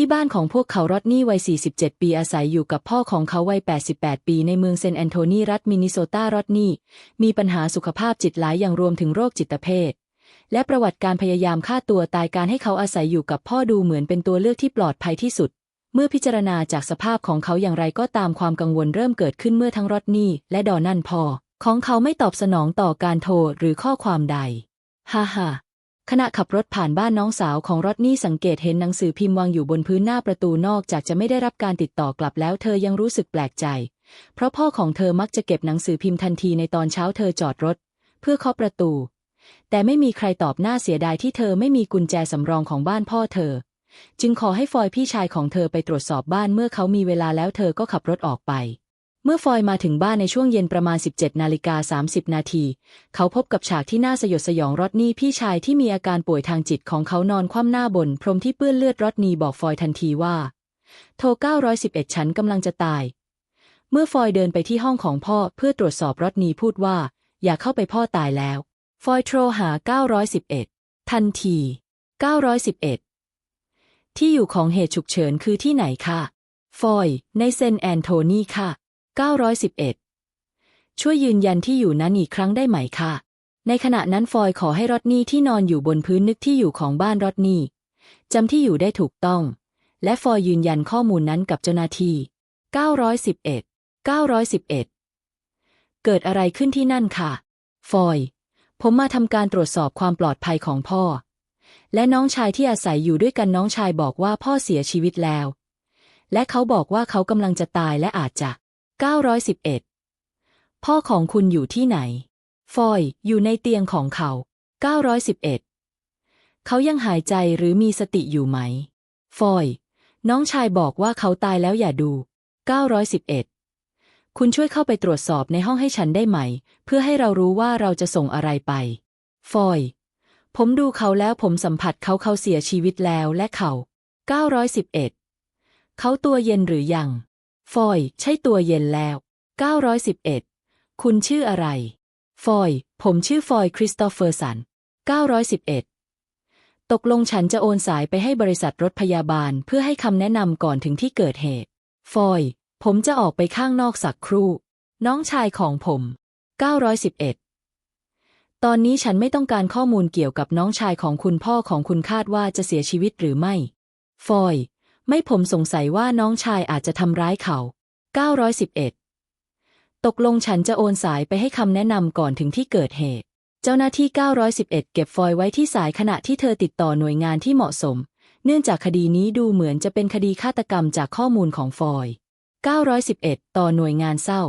ที่บ้านของพวกเขารอดนี่วัย 47 ปีอาศัยอยู่กับพ่อของเขาวัย 88 ปีในเมืองเซนต์แอนโทนีรัฐมินนิโซตารอดนี่มีปัญหาสุขภาพจิตหลายอย่างรวมถึงโรคจิตเภท และประวัติการพยายามฆ่าตัวตายการให้เขาอาศัยอยู่กับพ่อดูเหมือนเป็นตัวเลือกที่ปลอดภัยที่สุด เมื่อพิจารณาจากสภาพของเขาอย่างไรก็ตามความกังวลเริ่มเกิดขึ้นเมื่อทั้งรอดนี่และดอนันพอของเขาไม่ตอบสนองต่อการโทรหรือข้อความใด ฮ่าฮ่า ขณะขับรถผ่านบ้านน้องสาวของรอดนี่สังเกตเห็นหนังสือพิมพ์วางอยู่บนพื้นหน้าประตูนอกจากจะไม่ได้รับการติดต่อกลับแล้วเธอยังรู้สึกแปลกใจ เพราะพ่อของเธอมักจะเก็บหนังสือพิมพ์ทันทีในตอนเช้าเธอจอดรถ เพื่อเคาะประตู แต่ไม่มีใครตอบหน้าเสียดายที่เธอไม่มีกุญแจสำรองของบ้านพ่อเธอ จึงขอให้ฟอยพี่ชายของเธอไปตรวจสอบบ้านเมื่อเขามีเวลาแล้วเธอก็ขับรถออกไป เมื่อฟอยมาถึงบ้านในช่วงเย็นประมาณ 17 นาฬิกา 30 นาที เขาพบกับฉากที่น่าสยดสยองรอดนี่พี่ชายที่มีอาการป่วยทางจิตของเขานอนคว่ำหน้าบน พรมที่เปื้อนเลือดรอดนี่บอกฟอยทันทีว่า โทร 911 ฉันกำลังจะตาย เมื่อฟอยเดินไปที่ห้องของพ่อเพื่อตรวจสอบรอดนี่พูดว่า อย่าเข้าไปพ่อตายแล้ว ฟอยโทรหา 911 ทันที 911 ที่อยู่ของเหตุฉุกเฉินคือที่ไหนคะ ฟอย ในเซนแอนโทนีค่ะ 911 ช่วยยืนยันที่อยู่นั้นอีกครั้งได้ไหมคะในขณะนั้นฟอยขอให้รอดนี่ที่นอนอยู่บนพื้นนึกที่อยู่ของบ้านรอดนี่จำที่อยู่ได้ถูกต้อง และฟอยยืนยันข้อมูลนั้นกับเจ้าหน้าที่ 911 911 เกิดอะไรขึ้นที่นั่นค่ะ ฟอย ผมมาทำการตรวจสอบความปลอดภัยของพ่อ และน้องชายที่อาศัยอยู่ด้วยกันน้องชายบอกว่าพ่อเสียชีวิตแล้ว และเขาบอกว่าเขากำลังจะตายและอาจจะ 911 พ่อของคุณอยู่ที่ไหน ฟอยอยู่ในเตียงของเขา 911 เขายังหายใจหรือมีสติอยู่ไหม ฟอย น้องชายบอกว่าเขาตายแล้วอย่าดู 911 คุณช่วยเข้าไปตรวจสอบในห้องให้ฉันได้ไหม เพื่อให้เรารู้ว่าเราจะส่งอะไรไป ฟอย ผมดูเขาแล้วผมสัมผัสเขาเขาเสียชีวิตแล้วและเขา 911 เขาตัวเย็นหรือยัง ฟอยใช่ตัวเย็นแล้ว 911 คุณชื่ออะไร ฟอย ผมชื่อฟอยคริสโตเฟอร์สัน 911 ตกลงฉันจะโอนสายไปให้บริษัทรถพยาบาลเพื่อให้คำแนะนำก่อนถึงที่เกิดเหตุ ฟอย ผมจะออกไปข้างนอกสักครู่ น้องชายของผม 911 ตอนนี้ฉันไม่ต้องการข้อมูลเกี่ยวกับน้องชายของคุณพ่อของคุณคาดว่าจะเสียชีวิตหรือไม่ ฟอย ไม่ผมสงสัยว่าน้องชายอาจจะทำร้ายเขา 911 ตกลงฉันจะโอนสายไปให้คำแนะนำก่อนถึงที่เกิดเหตุ เจ้าหน้าที่ 911 เก็บฟอยไว้ที่สายขณะที่เธอติดต่อหน่วยงานที่เหมาะสม เนื่องจากคดีนี้ดูเหมือนจะเป็นคดีฆาตกรรมจากข้อมูลของฟอย 911 ต่อหน่วยงานเศร้า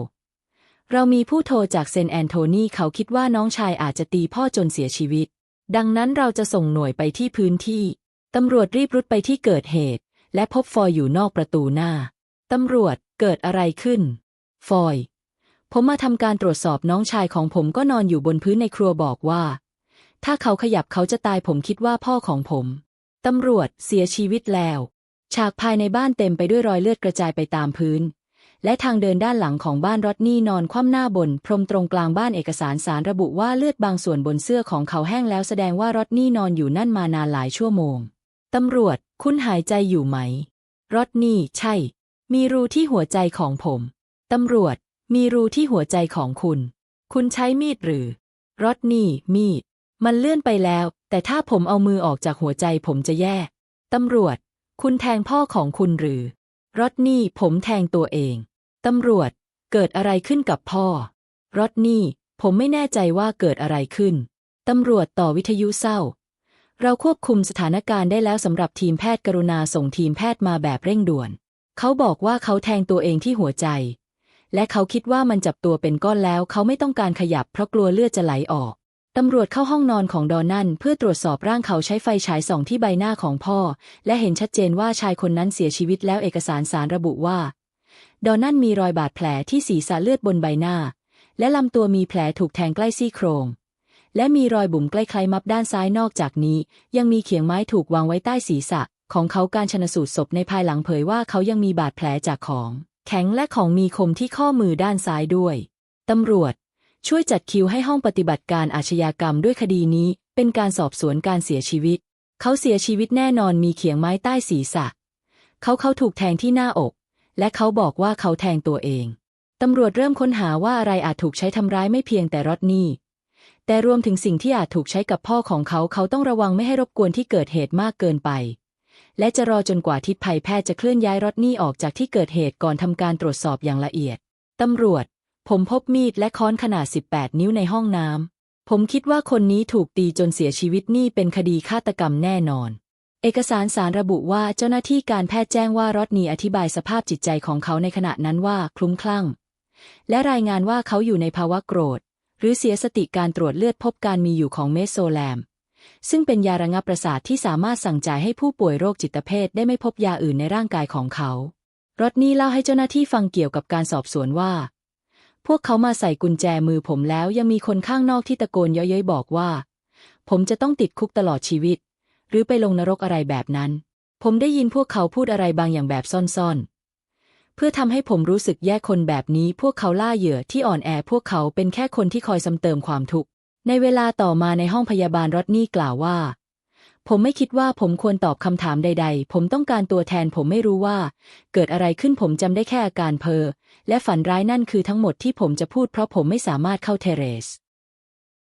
เรามีผู้โทรจากเซนแอนโทนีเขาคิดว่าน้องชายอาจจะตีพ่อจนเสียชีวิต ดังนั้นเราจะส่งหน่วยไปที่พื้นที่ ตำรวจรีบรุดไปที่เกิดเหตุ และพบฟอยอยู่นอกประตูหน้า ตำรวจเกิดอะไรขึ้น ฟอย ผมมาทำการตรวจสอบน้องชายของผมก็นอนอยู่บนพื้นในครัวบอกว่า ถ้าเขาขยับเขาจะตายผมคิดว่าพ่อของผม ตำรวจเสียชีวิตแล้ว ฉากภายในบ้านเต็มไปด้วยรอยเลือดกระจายไปตามพื้น และทางเดินด้านหลังของบ้านรอดนี่นอนคว่ำหน้าบน พรมตรงกลางบ้านเอกสารสารระบุว่าเลือดบางส่วนบนเสื้อของเขาแห้งแล้วแสดงว่ารอดนี่นอนอยู่นั่นมานานหลายชั่วโมงตำรวจ คุณหายใจอยู่ไหมรอดนี่ใช่ มีรูที่หัวใจของผม ตำรวจ มีรูที่หัวใจของคุณ คุณใช้มีดหรือรอดนี่มีด มันเลื่อนไปแล้ว แต่ถ้าผมเอามือออกจากหัวใจผมจะแย่ ตำรวจ คุณแทงพ่อของคุณหรือรอดนี่ผมแทงตัวเอง ตำรวจ เกิดอะไรขึ้นกับพ่อรอดนี่ ผมไม่แน่ใจว่าเกิดอะไรขึ้น ตำรวจต่อวิทยุเศร้า เราควบคุมสถานการณ์ได้แล้วสำหรับทีมแพทย์กรุณาส่งทีมแพทย์มาแบบเร่งด่วน เขาบอกว่าเขาแทงตัวเองที่หัวใจ และเขาคิดว่ามันจับตัวเป็นก้อนแล้ว เขาไม่ต้องการขยับเพราะกลัวเลือดจะไหลออกตำรวจเข้าห้องนอนของดอนนันเพื่อตรวจสอบร่างเขาใช้ไฟฉายส่องที่ใบหน้าของพ่อ และเห็นชัดเจนว่าชายคนนั้นเสียชีวิตแล้วเอกสารสารระบุว่า ดอนนันมีรอยบาดแผลที่ศีรษะเลือดบนใบหน้า และลำตัวมีแผลถูกแทงใกล้ซี่โครง และมีรอยบุ๋มใกล้ๆมับด้านซ้ายนอกจากนี้ ยังมีเขียงไม้ถูกวางไว้ใต้ศีรษะ ของเขาการชนสูตรศพในภายหลังเผยว่าเขายังมีบาดแผลจากของ แข็งและของมีคมที่ข้อมือด้านซ้ายด้วย ตำรวจ ช่วยจัดคิวให้ห้องปฏิบัติการอาชญากรรมด้วยคดีนี้ เป็นการสอบสวนการเสียชีวิต เขาเสียชีวิตแน่นอนมีเขียงไม้ใต้ศีรษะ เขาเขาถูกแทงที่หน้าอก และเขาบอกว่าเขาแทงตัวเองตำรวจเริ่มค้นหาว่าอะไรอาจถูกใช้ทำร้ายไม่เพียงแต่รอดนี่ แต่รวมถึงสิ่งที่อาจถูกใช้กับพ่อของเขาเขาต้องระวังไม่ให้รบกวนที่เกิดเหตุมากเกินไป และจะรอจนกว่าทิศภัยแพทย์จะเคลื่อนย้ายรอดนี่ออกจากที่เกิดเหตุก่อนทำการตรวจสอบอย่างละเอียด ตำรวจ ผมพบมีดและค้อนขนาด 18 นิ้วในห้องน้ำ ผมคิดว่าคนนี้ถูกตีจนเสียชีวิตนี่เป็นคดีฆาตกรรมแน่นอน เอกสารสารระบุว่าเจ้าหน้าที่การแพทย์แจ้งว่ารอดนีอธิบายสภาพจิตใจของเขาในขณะนั้นว่าคลุ้มคลั่ง และรายงานว่าเขาอยู่ในภาวะโกรธ หรือเสียสติการตรวจเลือดพบการมีอยู่ของเมสโซแลม ซึ่งเป็นยาระงับประสาทที่สามารถสั่งจ่ายให้ผู้ป่วยโรคจิตเภทได้ไม่พบยาอื่นในร่างกายของเขารอดนี่เล่าให้เจ้าหน้าที่ฟังเกี่ยวกับการสอบสวนว่า พวกเขามาใส่กุญแจมือผมแล้วยังมีคนข้างนอกที่ตะโกนเย้ยๆบอกว่า ผมจะต้องติดคุกตลอดชีวิต หรือไปลงนรกอะไรแบบนั้น ผมได้ยินพวกเขาพูดอะไรบางอย่างแบบซ่อนๆ พื่อทำให้ผมรู้สึกแย่คนแบบนี้พวกเขาล่าเหยื่อที่อ่อนแอพวกเขาเป็นแค่คนที่คอยซ้ำเติมความทุกข์ ในเวลาต่อมาในห้องพยาบาลรอดนี่กล่าวว่า ผมไม่คิดว่าผมควรตอบคำถามใด ๆ ผมต้องการตัวแทนผมไม่รู้ว่า เกิดอะไรขึ้นผมจำได้แค่อาการเพอและฝันร้ายนั่นคือทั้งหมดที่ผมจะพูดเพราะผมไม่สามารถเข้าเทเรส